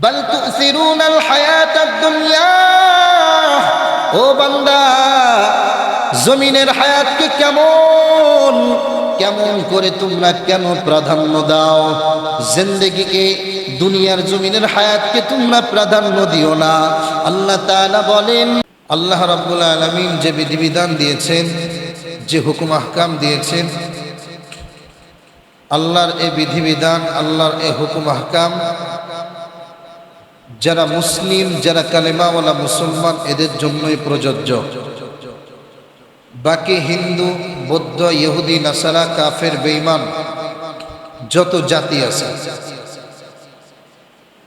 বল তুসিরুন আল হায়াত দুনিয়া ও বান্দা, জমিনের হায়াতকে কেমন কেমন করে তোমরা কেন প্রাধান্য দাও? জিন্দগিকে, দুনিয়ার জমিনের হায়াতকে তোমরা প্রাধান্য দিও না। আল্লাহ তাআলা বলেন, আল্লাহ রাব্বুল আলামিন যে বিধিবিধান দিয়েছেন, যে হুকুম আহকাম দিয়েছেন, আল্লাহর এ বিধিবিধান, আল্লাহর এ হুকুম আহকাম যারা মুসলিম, যারা কালেমাওয়ালা মুসলমান, এদের জন্যই প্রযোজ্য। বাকি হিন্দু, বৌদ্ধ, ইহুদি, নাসারা, কাফের বেইমান যত জাতি আছে।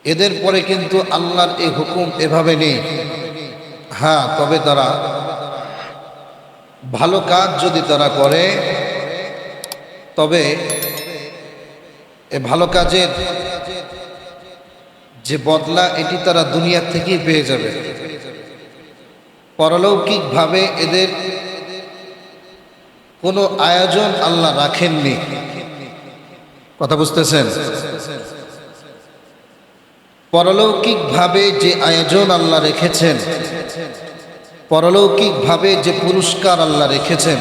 এদের পরে কিন্তু আল্লাহর এই হুকুম এভাবে নেই। হ্যাঁ তবে তারা ভালো কাজ যদি তারা করে, তবে এ ভালো কাজের যে বদলা এটি তারা দুনিয়া থেকেই পেয়ে যাবে। পরলৌকিকভাবে এদের কোনো আয়োজন আল্লাহ রাখেননি। কথা বুঝতেছেন? পরলৌকিকভাবে যে আয়োজন আল্লাহ রেখেছেন, পরলৌকিকভাবে যে পুরস্কার আল্লাহ রেখেছেন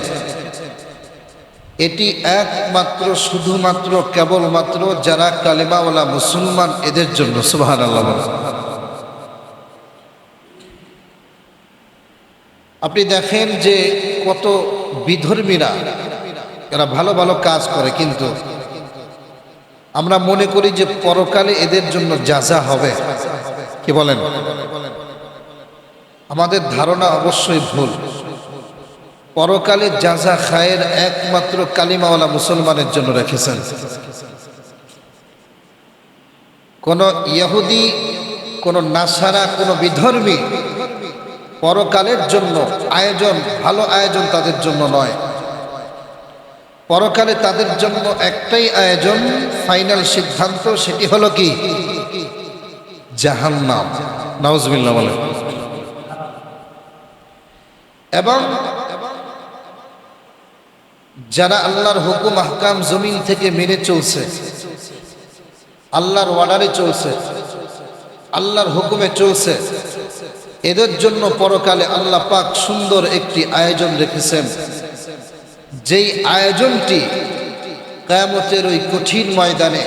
এটি একমাত্র, শুধুমাত্র, কেবলমাত্র যারা কালেমাওয়ালা মুসলমান এদের জন্য সুবাহান আল্লাহ আপনি দেখেন যে কত বিধর্মীরা, এরা ভালো ভালো কাজ করে, কিন্তু আমরা মনে করি যে পরকালে এদের জন্য যা যা হবে, কি বলেন? আমাদের ধারণা অবশ্যই ভুল। পরকালে যাজা খায়ের একমাত্র কালিমাওয়ালা মুসলমানের জন্য রেখেছেন। কোন ইহুদি, কোন নাসারা, কোন বিধর্মী পরকালের জন্য আয়োজন, ভালো আয়োজন তাদের জন্য নয়। পরকালে তাদের জন্য একটাই আয়োজন, ফাইনাল সিদ্ধান্ত সেটি হলো কি? জাহান্নাম। বলেন। এবং যারা আল্লাহর হুকুম, আহকাম জমিন থেকে মেনে চলছে, আল্লাহর ওয়ার্ডারে চলছে, আল্লাহর হুকুমে চলছে, এদের জন্য পরকালে আল্লাহ পাক সুন্দর একটি আয়োজন রেখেছেন। যেই আয়োজনটি কায়ামতের ওই কঠিন ময়দানে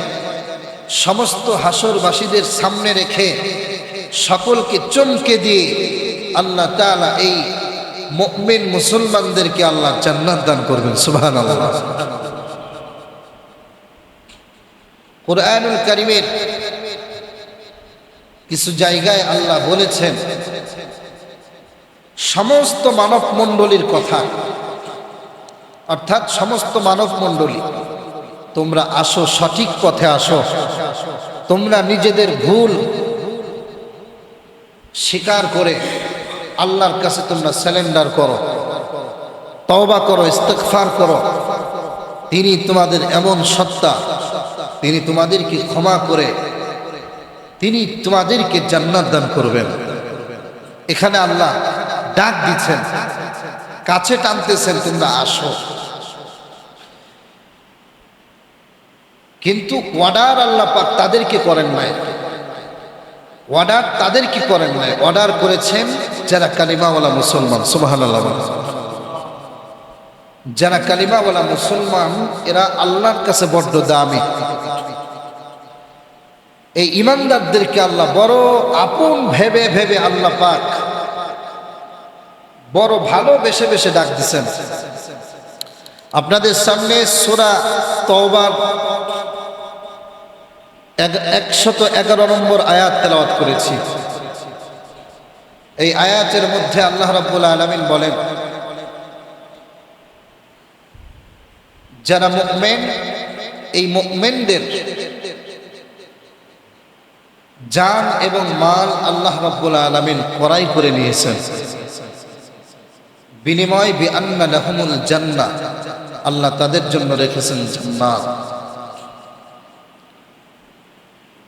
সমস্ত হাসরবাসীদের সামনে রেখে সকলকে চমকে দিয়ে আল্লাহ তাআলা এই মুমিন মুসলমানদেরকে আল্লাহ জান্নাত দান করবেন, সুবহানাল্লাহ। কোরআনুল কারীমের কিছু জায়গায় আল্লাহ বলেছেন, সমস্ত মানব মণ্ডলীর কথা, অর্থাৎ সমস্ত মানব মণ্ডলী তোমরা আসো, সঠিক পথে আসো, তোমরা নিজেদের ভুল স্বীকার করে আল্লাহর কাছে তোমরা স্যালেন্ডার করো, তওবা করো ইস্তেকফার করো। তিনি তোমাদের এমন সত্তা, তিনি তোমাদেরকে ক্ষমা করে, তিনি তোমাদেরকে জান্নাত দান করবেন। এখানে আল্লাহ ডাক দিচ্ছেন, কাছে টানতেছেন, তোমরা আসো। কিন্তু অর্ডার আল্লাহ পাক তাদেরকে করেন নাই। অর্ডার তাদের কি করেন নাই। অর্ডার করেছেন যারা কালিমাওয়ালা মুসলমান সুবাহান যারা কালিমাওয়ালা মুসলমান, এরা আল্লাহর কাছে বড্ড দামি। এই ইমানদারদেরকে আল্লাহ বড় আপন ভেবে ভেবে আল্লাহ পাক বড় ভালো বেশে বেশে ডাক দিছেন। আপনাদের সামনে সোরা তওবার একশত এগারো নম্বর আয়াত তেলাওয়াত করেছি। এই আয়াতের মধ্যে আল্লাহ রাব্বুল আলামিন বলেন, যারা মুকমেন এই মুকমেনদের জান এবং মাল আল্লাহ রাব্বুল আলামিন করাই করে নিয়েছেন। বিনিময় বি আন্না লাহুমুল জান্নাহ আল্লাহ তাদের জন্য রেখেছেন জান্নাত।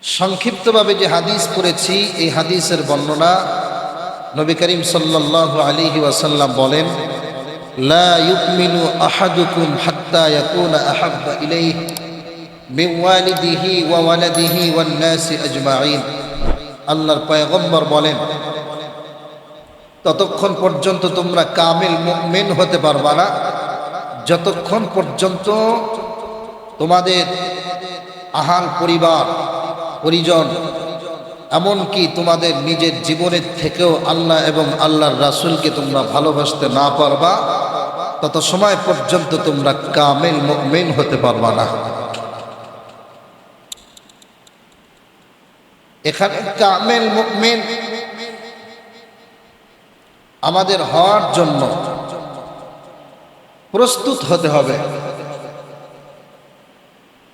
সংক্ষিপ্তভাবে যে হাদিস পড়েছি, এই হাদিসের বর্ণনা নবী করিম সাল্লাল্লাহু আলাইহি ওয়াসাল্লাম বলেন, লা ইউমিনু আহাদুকুম হাত্তা ইয়াকুনা আহাব্বা ইলাইহি মিন ওয়ালিদিহি ওয়া ওয়ালাদিহি ওয়ান নাসি আজমাইন। আল্লাহর পয়গম্বর বলেন, ততক্ষণ পর্যন্ত তোমরা কামিল মেন হতে পারবা না। যতক্ষণ পর্যন্ত তোমাদের আহাল পরিবার, পরিজন এমনকি তোমাদের নিজের জীবনের থেকেও আল্লাহ এবং আল্লাহর রাসূলকে তোমরা ভালোবাসতে না পারবা, তত সময় পর্যন্ত তোমরা কামেল মেন হতে পারবা না। এখানে কামেল মেন আমাদের হওয়ার জন্য প্রস্তুত হতে হবে।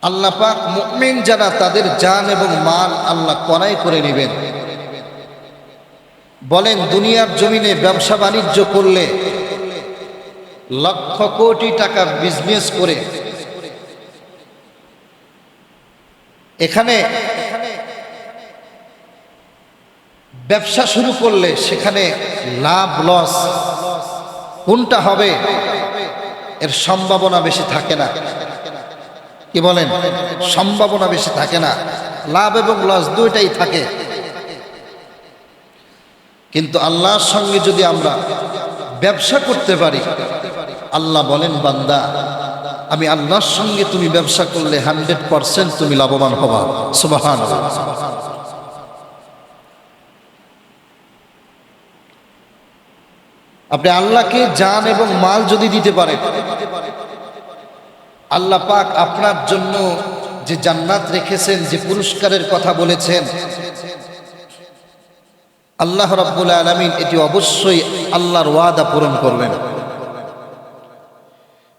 আল্লাহ পাক মুমিন যারা তাদের জান এবং মাল আল্লাহ করাই করে নেবেন। বলেন, দুনিয়ার জমিনে ব্যবসা বাণিজ্য করলে লক্ষ কোটি টাকা বিজনেস করে এখানে ব্যবসা শুরু করলে সেখানে লাভ লস কোনটা হবে? এর সম্ভাবনা বেশি থাকে না। কি বলেন? সম্ভাবনা বেশি থাকে না। লাভ এবং লস দুইটাই থাকে। কিন্তু আল্লাহর সঙ্গে যদি আমরা ব্যবসা করতে পারি, আল্লাহ বলেন, বান্দা, আমি আল্লাহর সঙ্গে তুমি ব্যবসা করলে হান্ড্রেড পারসেন্ট তুমি লাভবান হবা। সুবাহান আপনি আল্লাহকে জান এবং মাল যদি দিতে পারেন আল্লাহ পাক আপনার জন্য যে জান্নাত রেখেছেন, যে পুরস্কারের কথা বলেছেন, আল্লাহ রাব্বুল আলমিন এটি অবশ্যই আল্লাহর ওয়াদা পূরণ করবেন।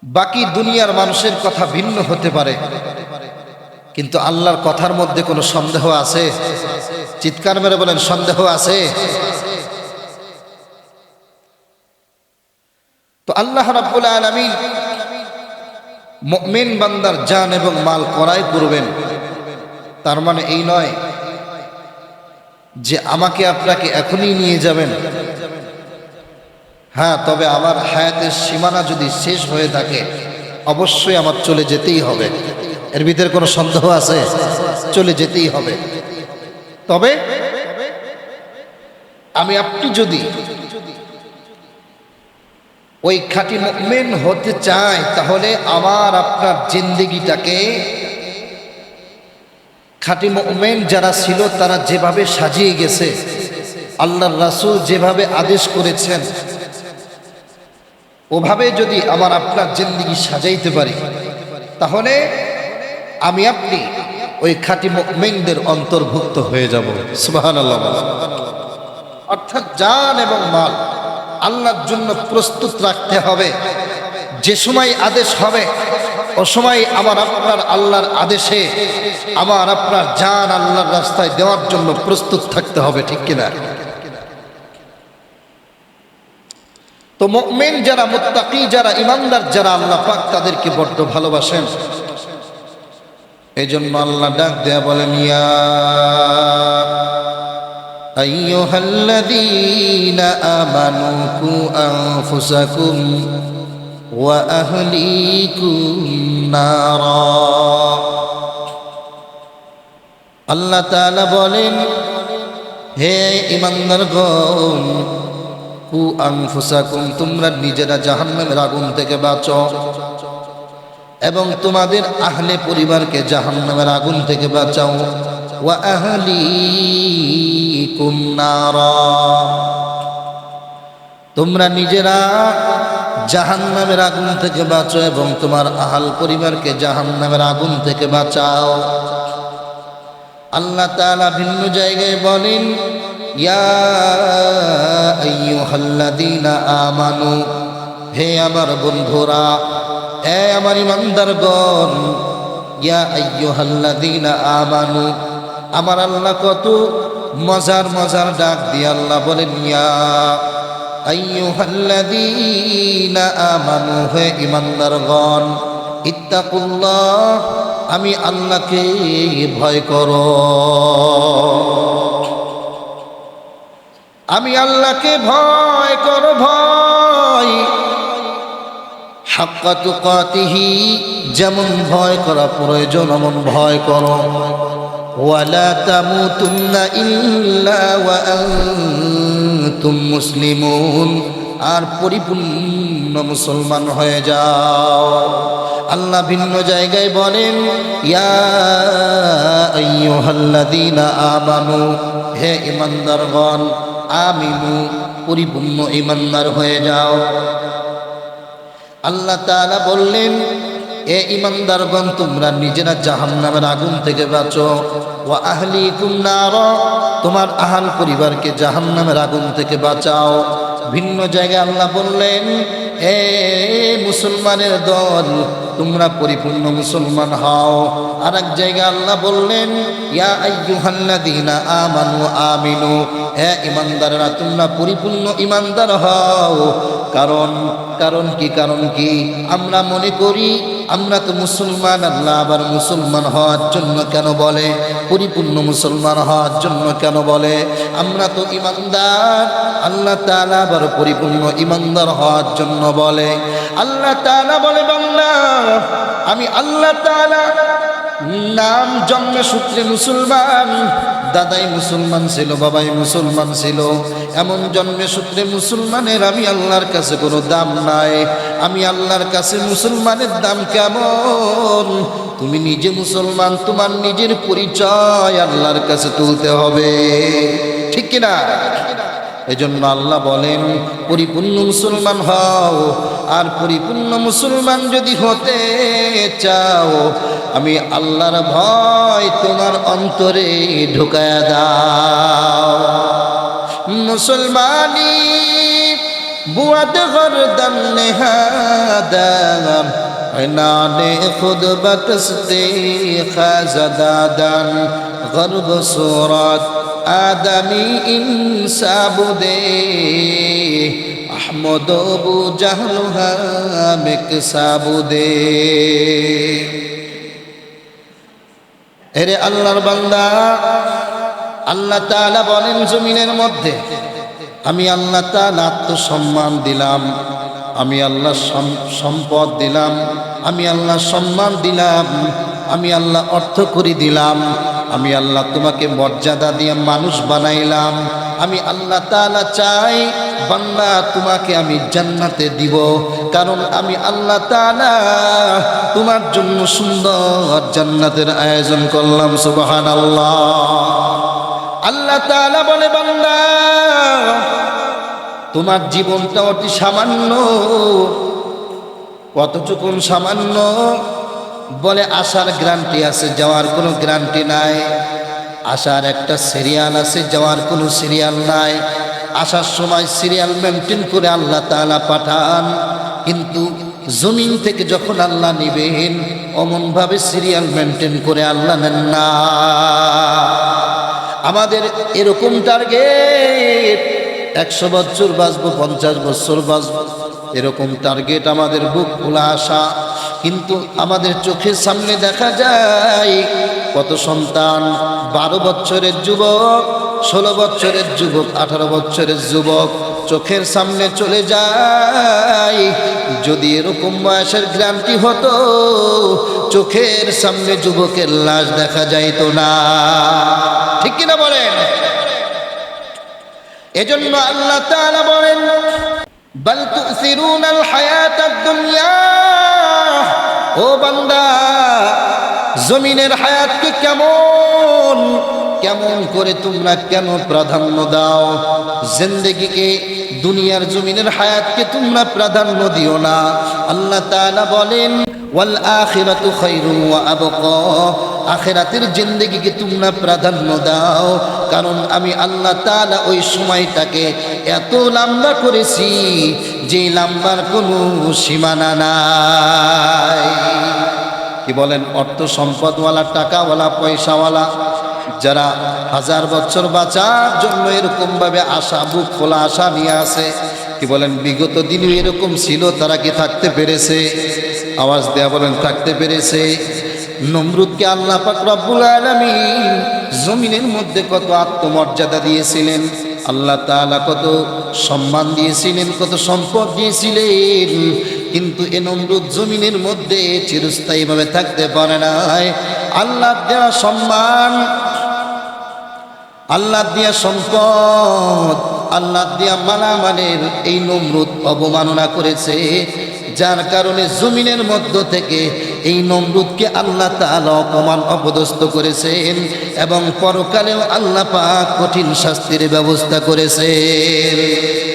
বাকি দুনিয়ার মানুষের কথা ভিন্ন হতে পারে, কিন্তু আল্লাহর কথার মধ্যে কোনো সন্দেহ আছে? চিৎকার মেরে বলেন, সন্দেহ আছে? তো আল্লাহ রাব্বুল আলমিন মেন বান্দার জান এবং মাল করাই করবেন। তার মানে এই নয় যে আমাকে আপনাকে এখনই নিয়ে যাবেন। হ্যাঁ তবে আমার হায়াতের সীমানা যদি শেষ হয়ে থাকে, অবশ্যই আমার চলে যেতেই হবে। এর ভিতরে কোনো সন্দেহ আছে? চলে যেতেই হবে। তবে আমি আপনি যদি ওই খাঁটি মেন হতে চাই তাহলে আমার আপনার জিন্দিগিটাকে খাঁটি মেন যারা ছিল, তারা যেভাবে সাজিয়ে গেছে, আল্লাহর রাসুল যেভাবে আদেশ করেছেন, ওভাবে যদি আমার আপনার জিন্দিগি সাজাইতে পারি, তাহলে আমি আপনি ওই খাঁটি মেনদের অন্তর্ভুক্ত হয়ে যাব। আল্লাহ অর্থাৎ জান এবং মাল। আল্লাহর জন্য প্রস্তুত রাখতে হবে। যে সময় আদেশ হবে, ও সময় আমার আপনার আল্লাহর আদেশে আমার আপনার জান আল্লাহর রাস্তায় দেওয়ার জন্য প্রস্তুত থাকতে হবে, ঠিক কিনা? তো মেন যারা, মোত্তাকি যারা, ইমানদার যারা, আল্লাহ পাক তাদেরকে বড্ড ভালোবাসেন। এই জন্য আল্লাহ ডাক দেয়া বলেন, ইয়া أيها الذين آمنوا قوا أنفسكم وأهليكم نارا আল্লাহ তাআলা বলেন হে ইমানদারগণ কু আনফুসাকুম তোমরা নিজেরা জাহান্নামের আগুন থেকে বাঁচো এবং তোমাদের আহলে পরিবারকে জাহান্নামের আগুন থেকে বাঁচাও আহলিকুম নারা। তোমরা নিজেরা জাহান নামের আগুন থেকে বাঁচো এবং তোমার আহাল পরিবারকে জাহান্নামের আগুন থেকে বাঁচাও। আল্লাহ তাআলা ভিন্ন জায়গায় বলেন আমানু, হে আমার বন্ধুরা হে আমার ইমানদারগণ, ইয়া আইয়ুহাল্লাযীনা আমানু আমার আল্লাহ কত মজার মজার ডাক দিয়ে আল্লাহ বলেন, ইয়া আমি আল্লাহকে ভয় করো। আমি আল্লাহকে ভয় করো, ভয়। হাক্কাতুকাতিহি যেমন ভয় করা প্রয়োজন এমন ভয় করো। ولا تموتن إلا وأنتم مسلمون আর পরিপূর্ণ মুসলমান হয়ে যাও আল্লাহ ভিন্ন জায়গায় বলেন ইয়া আইয়ুহাল্লাযীনা আমানু হে ইমানদারগণ আমিনু পরিপূর্ণ ইমানদার হয়ে যাও আল্লাহ তাআলা বললেন এ ইমানদারগণ তোমরা নিজেরা জাহান্নামের আগুন থেকে বাঁচো। ও আহলি কুমনার তোমার আহাল পরিবারকে জাহান্নামের আগুন থেকে বাঁচাও। ভিন্ন জায়গায় আল্লাহ বললেন, এ মুসলমানের দল, তোমরা পরিপূর্ণ মুসলমান হও। আর এক জায়গায় আল্লাহ বললেন, ইয়া আইয়ুহাল্লাযীনা আমানু আমিনু, হে ইমানদাররা, তোমরা পরিপূর্ণ ইমানদার হও। কারণ কারণ কি কারণ কি? আমরা মনে করি আমরা তো মুসলমান আল্লাহ আবার মুসলমান হওয়ার জন্য কেন বলে? পরিপূর্ণ মুসলমান হওয়ার জন্য কেন বলে? আমরা তো ইমানদার, আল্লাহ তালা আবার পরিপূর্ণ ইমানদার হওয়ার জন্য বলে। আল্লাহ তাআলা বলে বাংলা আমি আল্লাহ তালা নাম জন্মে সূত্রে মুসলমান দাদাই মুসলমান ছিল, বাবাই মুসলমান ছিল। এমন জন্মে সূত্রে মুসলমানের আমি আল্লাহর কাছে কোনো দাম নাই। আমি আল্লাহর কাছে মুসলমানের দাম কেমন? তুমি নিজে মুসলমান, তোমার নিজের পরিচয় আল্লাহর কাছে তুলতে হবে। ঠিক কিনা? এজন্য আল্লাহ বলেন পরিপূর্ণ মুসলমান হও আর পরিপূর্ণ মুসলমান যদি হতে চাও আমি আল্লাহর ভয় তোমার অন্তরে ঢুকায়া দাও মুসলমানি বুয়াদ গরদন নেহাদাম عنان خود بکستے خازدادان غرب صورت আদামি ইনসাবুদে আহমদ বু জাহলুহামেক সাবুদে হেরে আল্লাহর বান্দা, আল্লাহ তালা বলেন জমিনের মধ্যে, আমি আল্লাহ তাল আত্মসম্মান দিলাম, আমি আল্লাহ সম্পদ দিলাম, আমি আল্লাহ সম্মান দিলাম, আমি আল্লাহ অর্থ করি দিলাম। আমি আল্লাহ তোমাকে মর্যাদা দিয়ে মানুষ বানাইলাম। আমি আল্লাহ তাআলা চাই বান্দা তোমাকে আমি জান্নাতে দিব। কারণ আমি আল্লাহ তালা তোমার জন্য সুন্দর জান্নাতের আয়োজন করলাম, সুবহানাল্লাহ। আল্লাহ তাআলা বলে, বান্দা, তোমার জীবনটা অতি সামান্য, কতটুকুন সামান্য বলে আসার গ্যারান্টি আছে, যাওয়ার কোনো গ্যারান্টি নাই। আসার একটা সিরিয়াল আছে, যাওয়ার কোনো সিরিয়াল নাই। আসার সময় সিরিয়াল মেনটেন করে আল্লাহ তালা পাঠান। কিন্তু জমিন থেকে যখন আল্লাহ নিবেন, অমনভাবে সিরিয়াল মেনটেন করে আল্লাহ নেন না। আমাদের এরকম টার্গেট, একশো বছর বাঁচবো, পঞ্চাশ বছর বাঁচবো, এরকম টার্গেট আমাদের বুক খোলা আসা। কিন্তু আমাদের চোখের সামনে দেখা যায়, কত সন্তান, বারো বছরের যুবক, ষোলো বছরের যুবক, আঠারো বছরের যুবক চোখের সামনে চলে যায়। যদি এরকম বয়সের গ্রান্টি হতো, চোখের সামনে যুবকের লাশ দেখা যাইতো না। ঠিক কিনা বলেন? এজন্য আল্লাহ বলেন, বল তুসিরুনাল হায়াতাদ দুনিয়া ও বান্দা, জমিনের হায়াতকে কেমন কেমন করে তোমরা কেন প্রাধান্য দাও? জিন্দেগিকে, দুনিয়ার জমিনের হায়াতকে তোমরা প্রাধান্য দিও না। আল্লাহ তাআলা বলেন, ওয়াল আখিরাতু খায়রুন ওয়া আবকা। আখেরাতের জিন্দগিকে তোমরা প্রাধান্য দাও। কারণ আমি আল্লাহ তাআলা ওই সময়টাকে এত লম্বা করেছি যে লম্বার কোনো সীমানা নাই। কি বলেন? অর্থ সম্পদওয়ালা, টাকাওয়ালা, পয়সাওয়ালা, যারা হাজার বছর বাঁচার জন্য এরকম ভাবে আশা বুক খোলা, আশা নিয়ে আসে কি বলেন? বিগত দিনে এরকম ছিল, তারা কি থাকতে পেরেছে? আওয়াজ দেয়া বলেন, থাকতে পেরেছে। নমরুদকে আল্লাহ পাক রব্বুল আলামিন জমিনের মধ্যে কত আত্মমর্যাদা দিয়েছিলেন, আল্লাহ তাআলা কত সম্মান দিয়েছিলেন, কত সম্পদ দিয়েছিলেন। কিন্তু এ নমরুদ জমিনের মধ্যে চিরস্থায়ীভাবে থাকতে পারে নাই। আল্লাহ দেওয়া সম্মান আল্লাহ দিয়া সম্পদ আল্লাহ দিয়া মালামালের এই নমরুদ অবমাননা করেছে। যার কারণে জমিনের মধ্য থেকে এই নমরুদকে আল্লাহ তালা অপমান অপদস্থ করেছেন এবং পরকালেও আল্লাহ পাক কঠিন শাস্তির ব্যবস্থা করেছেন।